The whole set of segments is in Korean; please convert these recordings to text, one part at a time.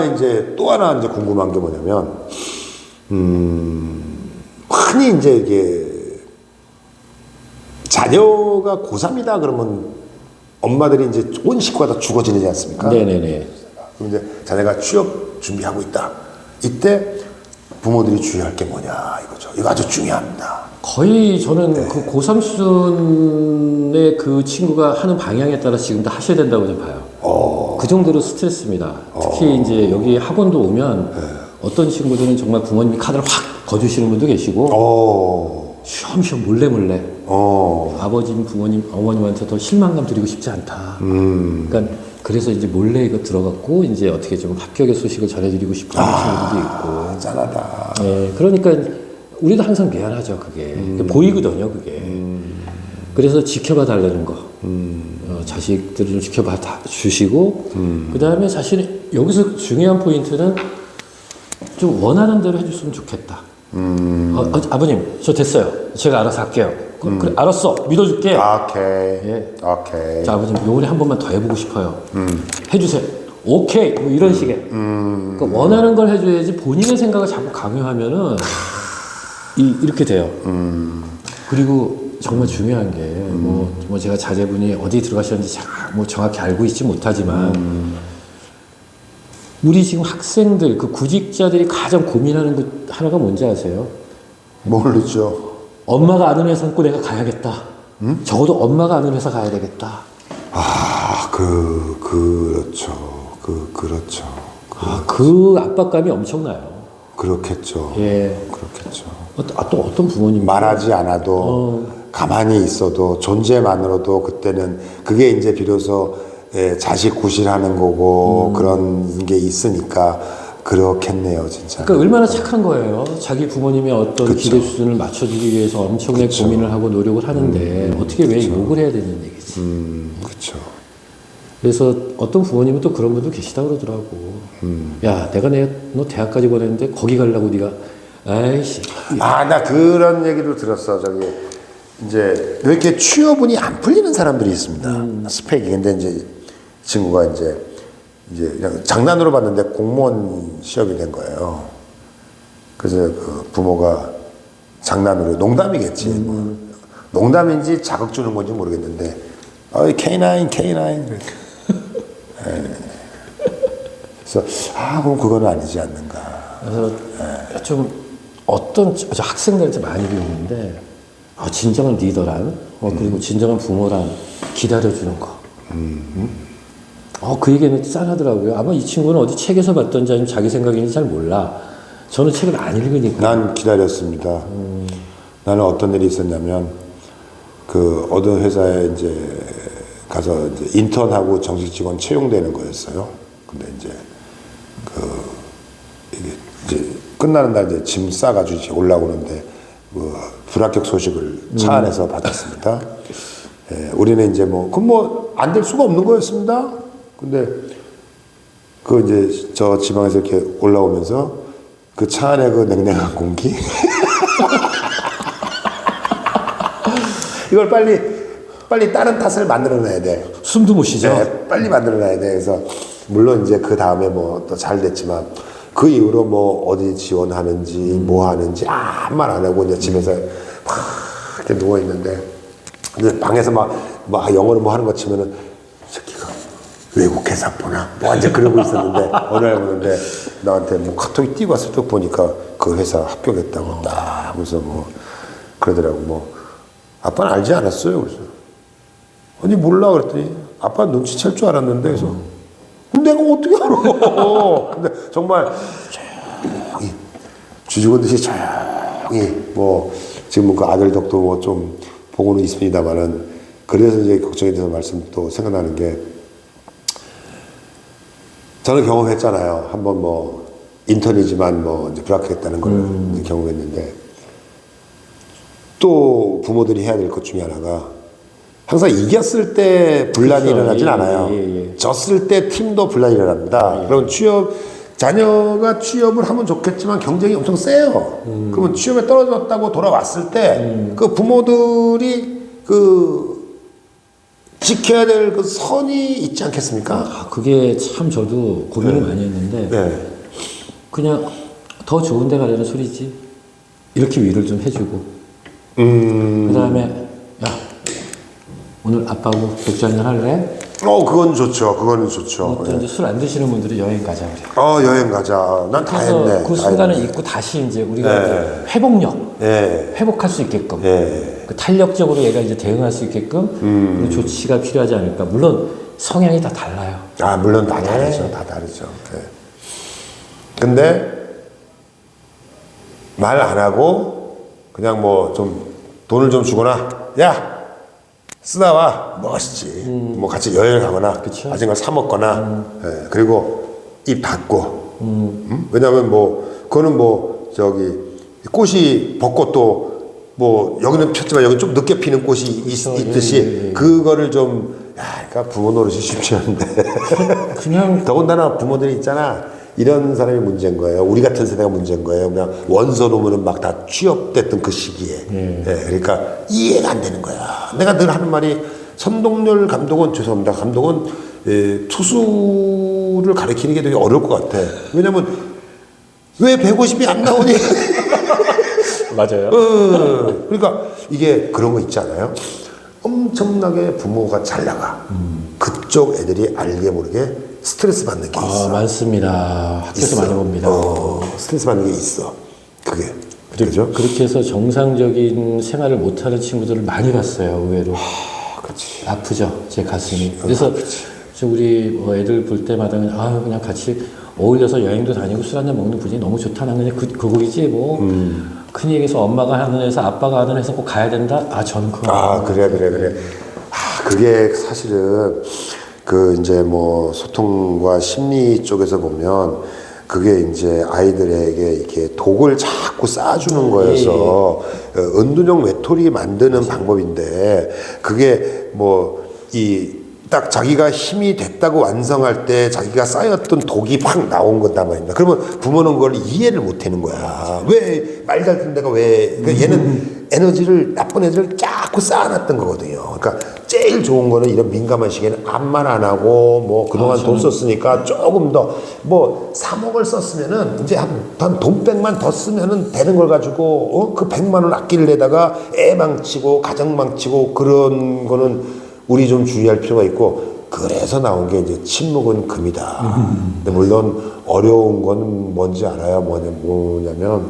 이제 또 하나 이제 궁금한 게 뭐냐면, 음, 흔히 이제 이게 자녀가 고3이다 그러면 엄마들이 이제 온 식구가 다 죽어 지내지 않습니까? 네네네. 그럼 이제 자네가 취업 준비하고 있다. 이때 부모들이 주의할 게 뭐냐 이거죠. 이거 아주 중요합니다. 거의 저는 그 고3 수준의 그 친구가 하는 방향에 따라 지금도 하셔야 된다고 좀 봐요. 그 정도로 스트레스입니다. 특히 이제 여기 학원도 오면 어떤 친구들은 정말 부모님이 카드를 확 거주시는 분도 계시고 어, 쉬엄쉬엄 몰래 몰래 어, 아버지 부모님 어머님한테 더 실망감 드리고 싶지 않다. 그러니까 그래서 이제 몰래 이거 들어갔고 이제 어떻게 좀 합격의 소식을 전해드리고 싶은 친구들도 있고. 아, 짠하다. 예, 그러니까 우리도 항상 미안하죠, 그게. 보이거든요, 그게. 그래서 지켜봐 달라는 거. 어, 자식들을 좀 지켜봐 다 주시고, 그 다음에 사실 여기서 중요한 포인트는 좀 원하는 대로 해줬으면 좋겠다. 어, 어, 아버님, 저 됐어요. 제가 알아서 할게요. 그, 그래, 알았어. 믿어줄게. 오케이, 예. 오케이. 자, 아버님, 요번에 한 번만 더 해보고 싶어요. 해주세요. 오케이. 뭐 이런 식의. 그러니까 원하는 걸 해줘야지 본인의 생각을 자꾸 강요하면은 이, 이렇게 돼요. 그리고 정말 중요한 게, 뭐, 뭐 제가 자제분이 어디 들어가셨는지 자, 뭐 정확히 알고 있지 못하지만, 우리 지금 학생들, 그 구직자들이 가장 고민하는 것 하나가 뭔지 아세요? 모르죠. 엄마가 아는 회사 고 내가 가야겠다. 적어도 엄마가 아는 회사 가야 되겠다. 아, 그, 그렇죠. 그, 그렇죠. 아, 그 압박감이 엄청나요. 그렇겠죠. 예. 그렇겠죠. 어, 아, 또 어떤 부모님 말하지 않아도 가만히 있어도 존재만으로도 그때는 그게 이제 비로소 예, 자식 구실하는 거고 그런 게 있으니까 그렇겠네요, 진짜. 그러니까 얼마나 착한 거예요. 자기 부모님의 어떤 그쵸. 기대 수준을 맞춰주기 위해서 엄청나게 고민을 하고 노력을 하는데 어떻게 왜 욕을 해야 되는 얘기지. 음, 그렇죠. 그래서 어떤 부모님은 또 그런 분도 계시다 그러더라고. 야, 내가 내, 너 대학까지 보냈는데 거기 가려고 네가 아이씨. 아, 나 그런 얘기도 들었어. 저기 이제 왜 이렇게 취업운이 안 풀리는 사람들이 있습니다. 스펙이 근데 이제 이 친구가 이제 이제 그냥 장난으로 봤는데 공무원 시험이 된 거예요. 그래서 그 부모가 장난으로 농담이겠지. 뭐. 농담인지 자극 주는 건지 모르겠는데 어, K9, K9. 그래. 예. 그래서 아, 그럼 그거는 아니지 않는가. 그래서 좀 어떤 저 학생들한테 많이 배우는데 아, 진정한 리더란 어, 그리고 진정한 부모란 기다려주는 거. 음? 어, 그 얘기는 짠하더라고요. 아마 이 친구는 어디 책에서 봤던지 아니면 자기 생각인지 잘 몰라. 저는 책을 안 읽으니까. 난 기다렸습니다. 나는 어떤 일이 있었냐면 그 어느 회사에 이제 가서 이제 인턴하고 정식 직원 채용되는 거였어요. 근데 이제 그 이게 이제 끝나는 날 이제 짐 싸가지고 이제 올라오는데 그 불합격 소식을 차 안에서 받았습니다. 예, 우리는 이제 뭐 그럼 뭐안 될 수가 없는 거였습니다. 근데 그 이제 저 지방에서 이렇게 올라오면서 그 차 안에 그 냉랭한 공기 이걸 빨리 빨리 다른 탓을 만들어내야 돼. 숨도 못 쉬죠. 네, 빨리 만들어내야 돼. 그래서 물론 이제 그 다음에 뭐 또 잘 됐지만 그 이후로 뭐 어디 지원하는지 뭐 하는지 아무 말 안 하고 이제 집에서 막 이렇게 누워 있는데 방에서 막, 막 영어로 뭐 하는 거 치면은 이 새끼가 외국 회사 보나? 뭐 완전 그러고 있었는데 어느 날 보는데 나한테 뭐 카톡이 뛰고 왔을 때 보니까 그 회사 합격했다고 딱 하면서 뭐 그러더라고. 뭐 아빠는 알지 않았어요. 그래서 아니 몰라. 그랬더니 아빠 눈치챌 줄 알았는데 그래서 내가 어떻게 알아? 근데 정말 조용히 쥐죽은 듯이 조용히 뭐 지금 그 아들 덕도 뭐 좀 보고는 있습니다만은 그래서 이제 걱정이 돼서 말씀 또 생각나는 게 저는 경험했잖아요. 한번 뭐 인턴이지만 뭐 이제 불합격했다는 걸 이제 경험했는데 또 부모들이 해야 될 것 중에 하나가 항상 이겼을 때 분란이 그렇죠. 일어나진 예, 않아요. 예, 예. 졌을 때 팀도 분란이 일어납니다. 그럼 취업 자녀가 취업을 하면 좋겠지만 경쟁이 엄청 세요. 그러면 취업에 떨어졌다고 돌아왔을 때그 부모들이 그 지켜야 될 그 선이 있지 않겠습니까? 아, 그게 참 저도 고민을 많이 했는데 네. 그냥 더 좋은 데 가려는 소리지. 이렇게 위를 좀 해주고. 음, 그 다음에, 야, 오늘 아빠하고 맥주 한잔 할래? 어, 그건 좋죠. 그거는 좋죠. 또 이제 술 안 드시는 분들이 여행 가자 그래요. 어, 여행 가자. 난 다 그래서 했네. 그 다 순간을 했네. 잊고 다시 이제 우리가 이제 회복력, 예. 회복할 수 있게끔, 예. 그 탄력적으로 얘가 이제 대응할 수 있게끔 음. 그런 조치가 필요하지 않을까. 물론 성향이 다 달라요. 아, 물론 다 네. 다르죠. 다 다르죠. 예. 근데 말 안 하고 그냥 뭐 좀 돈을 좀 주거나 야 쓰다 와 멋있지. 뭐 같이 여행을 가거나 맛있는 걸 사 먹거나 예. 그리고 입 닫고. 음? 왜냐하면 뭐 그거는 뭐 저기 꽃이 벚꽃도 뭐 여기는 폈지만 여기 좀 늦게 피는 꽃이 있, 있듯이 그거를 좀 야, 그러니까 부모 노릇이 쉽지 않은데 그냥 더군다나 부모들이 있잖아 이런 사람이 문제인 거예요. 우리 같은 세대가 문제인 거예요. 그냥 원서 놓으면 막다 취업됐던 그 시기에. 예, 그러니까 이해가 안 되는 거야. 내가 늘 하는 말이 선동열 감독은 죄송합니다. 감독은 예, 투수를 가리키는 게 되게 어려울 것 같아. 왜냐면 왜 150이 안 나오니? 맞아요. 어, 그러니까 이게 그런 거 있지 않아요? 엄청나게 부모가 잘 나가. 그쪽 애들이 알게 모르게 스트레스 받는 게 있어. 아, 많습니다. 학교에서 있어. 많이 봅니다. 어, 스트레스 받는 게 있어. 그게. 그죠? 그렇게 해서 정상적인 생활을 못하는 친구들을 많이 봤어요, 의외로. 그렇지. 아프죠, 제 가슴이. 그래서 저 우리 뭐 애들 볼 때마다 그냥, 아, 그냥 같이 어울려서 여행도 다니고 술 한잔 먹는 분위기 너무 좋다. 난 그냥 그, 그거이지, 뭐. 흔히 얘기해서 엄마가 하는 회사, 아빠가 하는 회사 꼭 가야 된다? 아, 저는 그거. 아, 그래, 그래, 그래. 아, 그게 사실은 그 이제 뭐 소통과 심리 쪽에서 보면 그게 이제 아이들에게 이렇게 독을 자꾸 쌓아주는 거여서 어, 은둔형 외톨이 만드는 방법인데 그게 뭐 이 딱 자기가 힘이 됐다고 완성할 때 자기가 쌓였던 독이 팍 나온 거단 말입니다. 그러면 부모는 그걸 이해를 못 하는 거야. 왜 말 잘 듣는 데가 왜? 그러니까 얘는 에너지를 나쁜 애들을 자꾸 쌓아놨던 거거든요. 그러니까 제일 좋은 거는 이런 민감한 시기에는 암만 안 하고 뭐 그동안 돈 썼으니까 조금 더 뭐 3억을 썼으면은 이제 한돈 백만 더 쓰면은 되는 걸 가지고 어? 그 100만 원 아끼려다가 애 망치고 가정 망치고 그런 거는 우리 좀 주의할 필요가 있고 그래서 나온 게 이제 침묵은 금이다. 근데 물론 어려운 건 뭔지 알아요. 뭐냐, 뭐냐면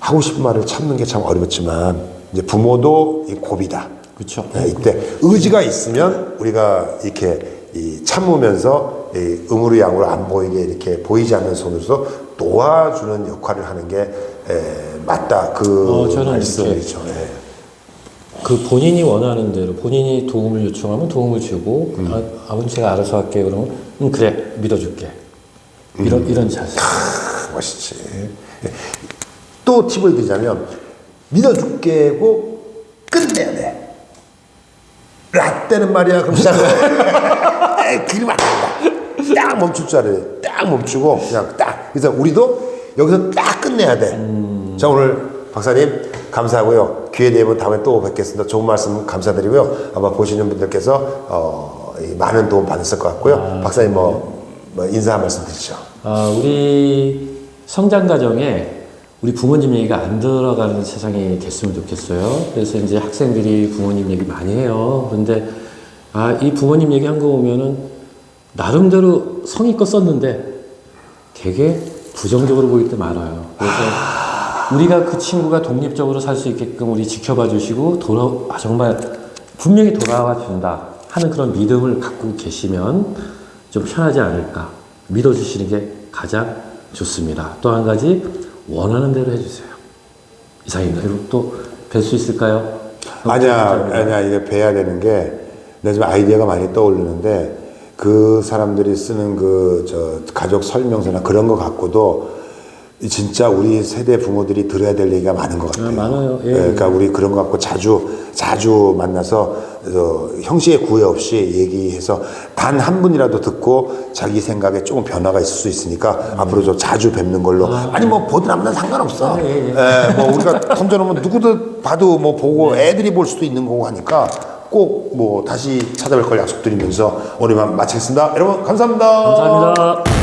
하고 싶은 말을 참는 게 참 어렵지만 이제 부모도 이 고비다. 그쵸. 네, 이때 의지가 있으면 우리가 이렇게 이 참으면서 이 음으로 양으로 안 보이게 이렇게 보이지 않는 손으로서 도와주는 역할을 하는 게 에, 맞다. 그 어, 저는 말씀이죠. 예. 그 본인이 원하는 대로 본인이 도움을 요청하면 도움을 주고 아, 아버지 제가 알아서 할게 그러면 음, 그래 믿어줄게 이런 이런 자세 크, 멋있지. 예. 또 팁을 드리자면 믿어줄게고 끝내야 돼. 라떼는 말이야. 그럼 그러면 안 된다. 딱 멈출 줄 알아야 돼. 딱 멈추고 그냥 딱. 그래서 우리도 여기서 딱 끝내야 돼. 자 오늘 박사님 감사하고요. 기회 되면 다음에 또 뵙겠습니다. 좋은 말씀 감사드리고요. 아마 보시는 분들께서 어, 이 많은 도움 받으실 것 같고요. 박사님 뭐, 뭐 인사 한 말씀 드리죠. 아, 우리 성장 과정에 우리 부모님 얘기가 안 들어가는 세상이 됐으면 좋겠어요. 그래서 이제 학생들이 부모님 얘기 많이 해요. 그런데 아, 이 부모님 얘기 한 거 보면은 나름대로 성의껏 썼는데 되게 부정적으로 보일 때 많아요. 그래서 우리가 그 친구가 독립적으로 살 수 있게끔 우리 지켜봐 주시고 돌아 아, 정말 분명히 돌아와 준다 하는 그런 믿음을 갖고 계시면 좀 편하지 않을까 믿어 주시는 게 가장 좋습니다. 또 한 가지 원하는 대로 해주세요. 이상입니다. 여러분 또뵐 수 있을까요? 아니야, 아니야. 이게 배야 되는 게, 내가 지금 아이디어가 많이 떠오르는데, 그 사람들이 쓰는 그, 저, 가족 설명서나 그런 거 갖고도, 진짜 우리 세대 부모들이 들어야 될 얘기가 많은 것 같아요. 아, 많아요. 예. 그러니까 우리 그런 거 갖고 자주, 자주 만나서, 어, 형식의 구애 없이 얘기해서 단 한 분이라도 듣고 자기 생각에 조금 변화가 있을 수 있으니까 앞으로 좀 자주 뵙는 걸로. 아, 니뭐 보든 안 보든 상관없어. 예, 뭐 우리가 던져놓으면 누구도 봐도 뭐 보고 애들이 볼 수도 있는 거고 하니까 꼭 뭐 다시 찾아뵐 걸 약속드리면서 오늘만 마치겠습니다. 여러분 감사합니다. 감사합니다.